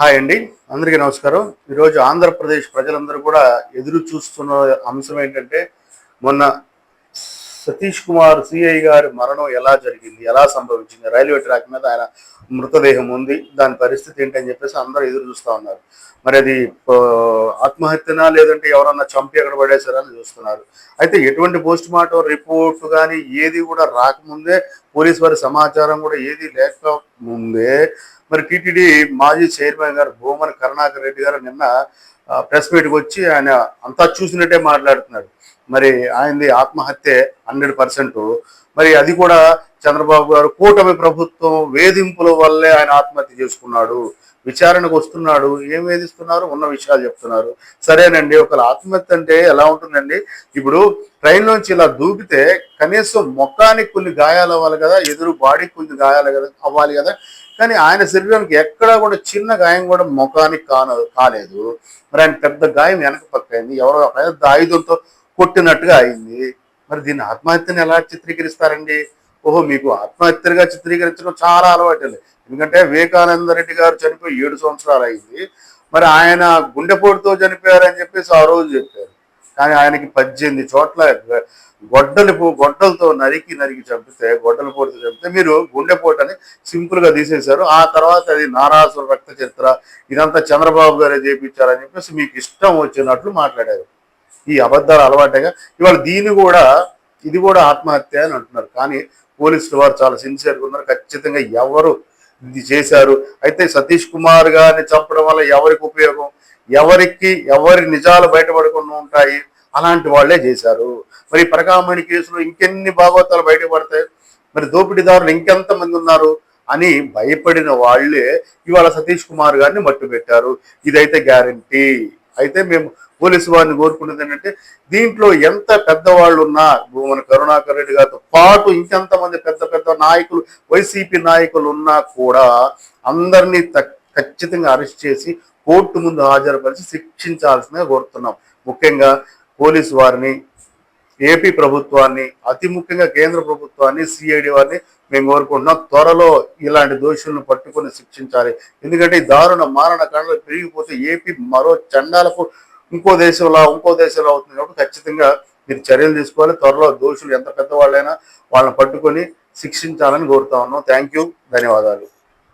Hi అండి. అందరికీ నమస్కారం. ఈరోజు ఆంధ్రప్రదేశ్ ప్రజలందరూ కూడా ఎదురు చూస్తున్న అంశం ఏంటంటే మొన్న సతీష్ కుమార్ సిఐ గారి మరణం ఎలా జరిగింది? ఎలా సంభవించింది? రైల్వే ట్రాక్ మీద ఆయన మృతదేహం ఉంది. దాని పరిస్థితి ఏంటని చెప్పేసి అందరూ ఎదురు చూస్తూ ఉన్నారు. మరి అది ఆత్మహత్యనా లేదంటే ఎవరన్నా చంపి ఎక్కడ పడేశారా అని చూస్తున్నారు. అయితే ఎటువంటి పోస్ట్ మార్టం రిపోర్ట్ కానీ ఏది కూడా రాకముందే పోలీస్ వారి సమాచారం కూడా ఏది లేకముందే మరి టీటీడీ మాజీ చైర్మన్ గారు భూమన్ కరుణాకర్ రెడ్డి గారు నిన్న ప్రెస్ మీట్కి వచ్చి ఆయన అంతా చూసినట్టే మాట్లాడుతున్నాడు. మరి ఆయనది ఆత్మహత్య హండ్రెడ్ పర్సెంట్. మరి అది కూడా చంద్రబాబు గారు కూటమి ప్రభుత్వం వేధింపుల వల్లే ఆయన ఆత్మహత్య చేసుకున్నాడు. విచారణకు వస్తున్నాడు ఏం వేధిస్తున్నారు ఉన్న విషయాలు చెప్తున్నారు. సరేనండి ఒకవేళ ఆత్మహత్య అంటే ఎలా ఉంటుందండి? ఇప్పుడు ట్రైన్ నుంచి ఇలా దూకితే కనీసం మొక్కానికి కొన్ని గాయాలు అవ్వాలి కదా ఎదురు బాడీకి కొన్ని గాయాలు కదా అవ్వాలి కదా. కానీ ఆయన శరీరానికి ఎక్కడా కూడా చిన్న గాయం కూడా ముఖానికి కాన కాలేదు. మరి ఆయన పెద్ద గాయం వెనక పక్క అయింది. ఎవరో పెద్ద ఆయుధంతో కొట్టినట్టుగా అయింది. మరి దీన్ని ఆత్మహత్యని ఎలా చిత్రీకరిస్తారండి? ఓహో మీకు ఆత్మహత్యగా చిత్రీకరించడం చాలా అలవాటు ఎందుకంటే వివేకానంద రెడ్డి గారు చనిపోయి ఏడు సంవత్సరాలు అయింది. మరి ఆయన గుండెపోటుతో చనిపోయారని చెప్పేసి ఆ రోజు చెప్పారు. కానీ ఆయనకి పద్దెనిమిది చోట్ల గొడ్డలి గొడ్డలతో నరికి నరికి చంపితే గొడ్డల పోటుతో చంపితే మీరు గుండెపోటు అని సింపుల్గా తీసేశారు. ఆ తర్వాత అది నారాసుర రక్త చరిత్ర ఇదంతా చంద్రబాబు గారే చేపించారని చెప్పేసి మీకు ఇష్టం వచ్చినట్లు మాట్లాడారు. ఈ అబద్ధాలు అలవాటేగా. ఇవాళ దీన్ని కూడా ఇది కూడా ఆత్మహత్య అని అంటున్నారు. కానీ పోలీసులు వారు చాలా సిన్సియర్గా ఉన్నారు. ఖచ్చితంగా ఎవరు ఇది చేశారు. అయితే సతీష్ కుమార్ గారిని చంపడం వల్ల ఎవరికి ఉపయోగం? ఎవరికి ఎవరి నిజాలు బయటపడకుండా ఉంటాయి? అలాంటి వాళ్ళే చేశారు. మరి పరకామణి కేసులో ఇంకెన్ని భాగవతాలు బయటపడతాయి? మరి దోపిడీదారులు ఇంకెంత మంది ఉన్నారు అని భయపడిన వాళ్ళే ఇవాళ సతీష్ కుమార్ గారిని మట్టు పెట్టారు ఇదైతే గ్యారంటీ. అయితే మేము పోలీసు వారిని కోరుకునేది ఏంటంటే దీంట్లో ఎంత పెద్దవాళ్ళు ఉన్నా మన కరుణాకర్ రెడ్డి గారితో పాటు ఇంకెంతమంది పెద్ద పెద్ద నాయకులు వైసీపీ నాయకులు ఉన్నా కూడా అందరినీ త- ఖచ్చితంగా అరెస్ట్ చేసి కోర్టు ముందు హాజరుపరిచి శిక్షించాల్సిందిగా కోరుతున్నాం. ముఖ్యంగా పోలీసు వారిని ఏపీ ప్రభుత్వాన్ని అతి ముఖ్యంగా కేంద్ర ప్రభుత్వాన్ని సిఐడి వారిని మేము కోరుకుంటున్నాం. త్వరలో ఇలాంటి దోషులను పట్టుకొని శిక్షించాలి. ఎందుకంటే ఈ దారుణ మారణ కాండలు పెరిగిపోతే ఏపీ మరో చండాలకు ఇంకో దేశంలో ఇంకో దేశంలో అవుతుంది కాబట్టి ఖచ్చితంగా మీరు చర్యలు తీసుకోవాలి. త్వరలో దోషులు ఎంత పెద్దవాళ్ళైనా వాళ్ళని పట్టుకొని శిక్షించాలని కోరుతా ఉన్నాం. థ్యాంక్ యూ ధన్యవాదాలు.